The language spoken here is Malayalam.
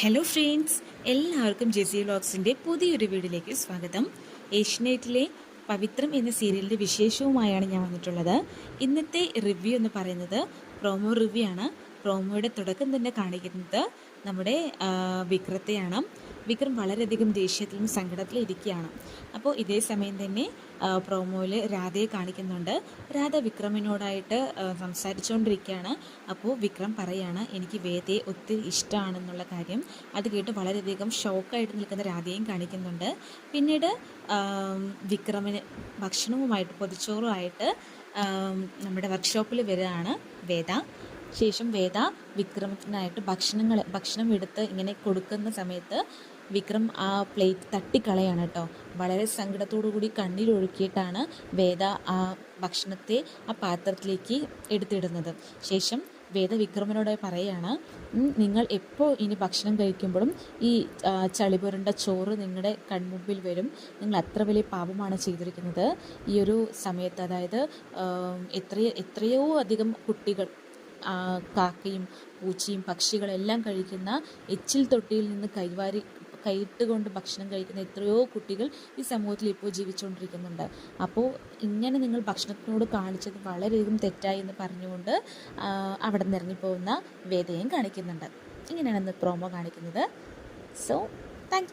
ഹലോ ഫ്രണ്ട്സ് എല്ലാവർക്കും ജെസി വ്ളോഗ്സിന്റെ പുതിയൊരു വീഡിയോയിലേക്ക് സ്വാഗതം. ഏഷ്യനെറ്റിലെ പവിത്രം എന്ന സീരിയലിന്റെ വിശേഷവുമായാണ് ഞാൻ വന്നിട്ടുള്ളത്. ഇന്നത്തെ റിവ്യൂ എന്ന് പറയുന്നത് പ്രോമോ റിവ്യൂ ആണ്. പ്രോമോയുടെ തുടക്കം തന്നെ കാണിക്കുന്നത് നമ്മുടെ വിക്രത്തെയാണ്. വിക്രം വളരെയധികം ദേഷ്യത്തിലും സങ്കടത്തിലും ഇരിക്കുകയാണ്. അപ്പോൾ ഇതേ സമയം തന്നെ പ്രോമോയിൽ രാധയെ കാണിക്കുന്നുണ്ട്. രാധ വിക്രമിനോടായിട്ട് സംസാരിച്ചുകൊണ്ടിരിക്കുകയാണ് അപ്പോൾ വിക്രം പറയാണ് എനിക്ക് വേദയെ ഒത്തിരി ഇഷ്ടമാണെന്നുള്ള കാര്യം. അത് കേട്ട് വളരെയധികം ഷോക്കായിട്ട് നിൽക്കുന്ന രാധയും കാണിക്കുന്നുണ്ട്. പിന്നീട് വിക്രമിന് ഭക്ഷണവുമായിട്ട് പൊതിച്ചോറുമായിട്ട് നമ്മുടെ വർക്ക്ഷോപ്പിൽ വരികയാണ് വേദ. ശേഷം വേദ വിക്രമത്തിനായിട്ട് ഭക്ഷണങ്ങൾ ഭക്ഷണം എടുത്ത് ഇങ്ങനെ കൊടുക്കുന്ന സമയത്ത് വിക്രം ആ പ്ലേറ്റ് തട്ടിക്കളയാണ് കേട്ടോ. വളരെ സങ്കടത്തോടു കൂടി കണ്ണീരൊഴുക്കിയിട്ടാണ് വേദ ആ ഭക്ഷണത്തെ ആ പാത്രത്തിലേക്ക് എടുത്തിടുന്നത്. ശേഷം വേദ വിക്രമനോട് പറയാണ് "ഉം, നിങ്ങൾ എപ്പോൾ ഇനി ഭക്ഷണം കഴിക്കുമ്പോഴും ഈ ചളിപുരണ്ട ചോറ് നിങ്ങളുടെ കൺമുമ്പിൽ വരും. നിങ്ങൾ അത്ര വലിയ പാപമാണ് ചെയ്തിരിക്കുന്നത്. ഈ ഒരു സമയത്ത് അതായത് എത്രയോ എത്രയോ അധികം കുട്ടികൾ കാക്കയും പൂച്ചയും പക്ഷികളെല്ലാം കഴിക്കുന്ന എച്ചിൽ തൊട്ടിയിൽ നിന്ന് കൈവാരി കൈയിട്ട് കൊണ്ട് ഭക്ഷണം കഴിക്കുന്ന എത്രയോ കുട്ടികൾ ഈ സമൂഹത്തിൽ ഇപ്പോൾ ജീവിച്ചുകൊണ്ടിരിക്കുന്നുണ്ട്. അപ്പോൾ ഇങ്ങനെ നിങ്ങൾ ഭക്ഷണത്തിനോട് കാണിച്ചത് വളരെയധികം തെറ്റായി എന്ന് പറഞ്ഞുകൊണ്ട് അവിടെ നിന്ന് ഇറങ്ങിപ്പോകുന്ന വേദയും കാണിക്കുന്നുണ്ട്. ഇങ്ങനെയാണ് ഇന്ന് പ്രോമോ കാണിക്കുന്നത്. So thank